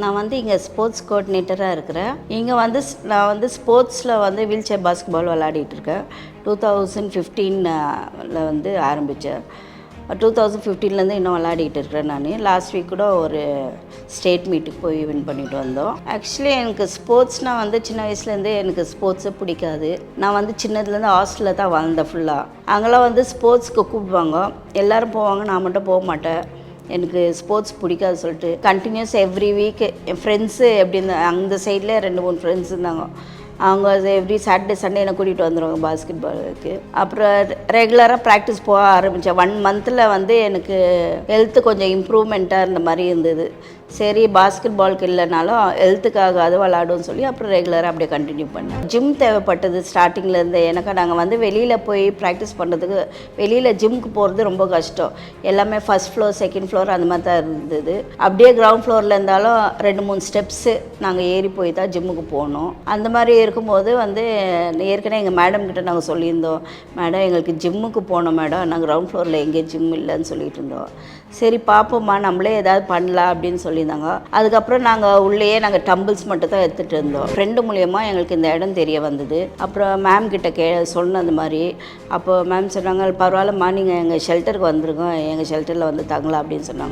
நான் வந்து இங்கே ஸ்போர்ட்ஸ் கோஆர்டினேட்டராக இருக்கிறேன். இங்கே வந்து நான் வந்து ஸ்போர்ட்ஸில் வந்து வீல் சேர் பாஸ்கெட்பால் விளையாடிட்டு இருக்கேன். டூ தௌசண்ட் ஃபிஃப்டீனில் வந்து ஆரம்பித்தேன் டூ தௌசண்ட் ஃபிஃப்டீன்லேருந்து இன்னும் விளையாடிட்டு இருக்கிறேன் நான். லாஸ்ட் வீக் கூட ஒரு ஸ்டேட் மீட்டுக்கு போய் வின் பண்ணிட்டு வந்தோம். ஆக்சுவலி எனக்கு ஸ்போர்ட்ஸ்னால் வந்து சின்ன வயசுலேருந்தே எனக்கு ஸ்போர்ட்ஸே பிடிக்காது. நான் வந்து சின்னதுலேருந்து ஹாஸ்டலில் தான் வளர்ந்தேன் ஃபுல்லாக அங்கெல்லாம் வந்து ஸ்போர்ட்ஸ்க்கு கூப்பிடுவாங்க. எல்லோரும் போவாங்க நான் மட்டும் போக மாட்டேன். எனக்கு ஸ்போர்ட்ஸ் பிடிக்காது சொல்லிட்டு கண்டினியூஸ் எவ்ரி வீக் என் ஃப்ரெண்ட்ஸு எப்படி இருந்தாங்க அந்த சைடில் ரெண்டு மூணு ஃப்ரெண்ட்ஸ் இருந்தாங்க. அவங்க எவ்ரி சாட்டர்டே சண்டே என்னை கூட்டிகிட்டு வந்துடுவாங்க பாஸ்கெட் பாலுக்கு அப்புறம் ரெகுலராக ப்ராக்டிஸ் போக ஆரம்பித்தேன் ஒன் மந்தில் வந்து எனக்கு ஹெல்த்து கொஞ்சம் இம்ப்ரூவ்மெண்ட்டாக இருந்த மாதிரி இருந்தது. சரி பாஸ்கெட் பாலுக்கு இல்லைனாலும் ஹெல்த்துக்காக அது சொல்லி அப்புறம் ரெகுலராக அப்படியே கண்டினியூ பண்ணேன். ஜிம் தேவைப்பட்டது ஸ்டார்டிங்கில் இருந்து. எனக்கு நாங்கள் வந்து வெளியில் போய் ப்ராக்டிஸ் பண்ணுறதுக்கு வெளியில் ஜிம்க்கு போகிறது ரொம்ப கஷ்டம். எல்லாமே ஃபர்ஸ்ட் ஃப்ளோர் செகண்ட் ஃப்ளோர் அந்த மாதிரி தான் இருந்தது. அப்படியே கிரவுண்ட் ஃப்ளோரில் இருந்தாலும் ரெண்டு மூணு ஸ்டெப்ஸு நாங்கள் ஏறி போய் தான் ஜிம்முக்கு போகணும் அந்த மாதிரி இருக்கும்போது வந்து ஏற்கனவே எங்கள் மேடம் கிட்ட நாங்கள் சொல்லியிருந்தோம். மேடம் எங்களுக்கு ஜிம்முக்கு போனோம் மேடம் நாங்கள் கிரவுண்ட் ஃப்ளோரில் எங்கேயும் ஜிம் இல்லைன்னு சொல்லிட்டு இருந்தோம். சரி பார்ப்போம்மா நம்மளே ஏதாவது பண்ணலாம் அப்படின்னு சொல்லி சொல்லியிருந்தாங்க. அதுக்கப்புறம் நாங்கள் உள்ளேயே நாங்கள் டம்பிள்ஸ் மட்டும் தான் எடுத்துகிட்டு இருந்தோம். ஃப்ரெண்டு மூலியமாக எங்களுக்கு இந்த இடம் தெரிய வந்தது. அப்புறம் மேம் கிட்ட கே சொன்னது மாதிரி அப்போ மேம் சொன்னாங்க பரவாயில்லம்மா நீங்கள் எங்கள் ஷெல்டருக்கு வந்திருக்கோம். எங்கள் ஷெல்டரில் வந்து தங்கலாம் அப்படின்னு சொன்னாங்க.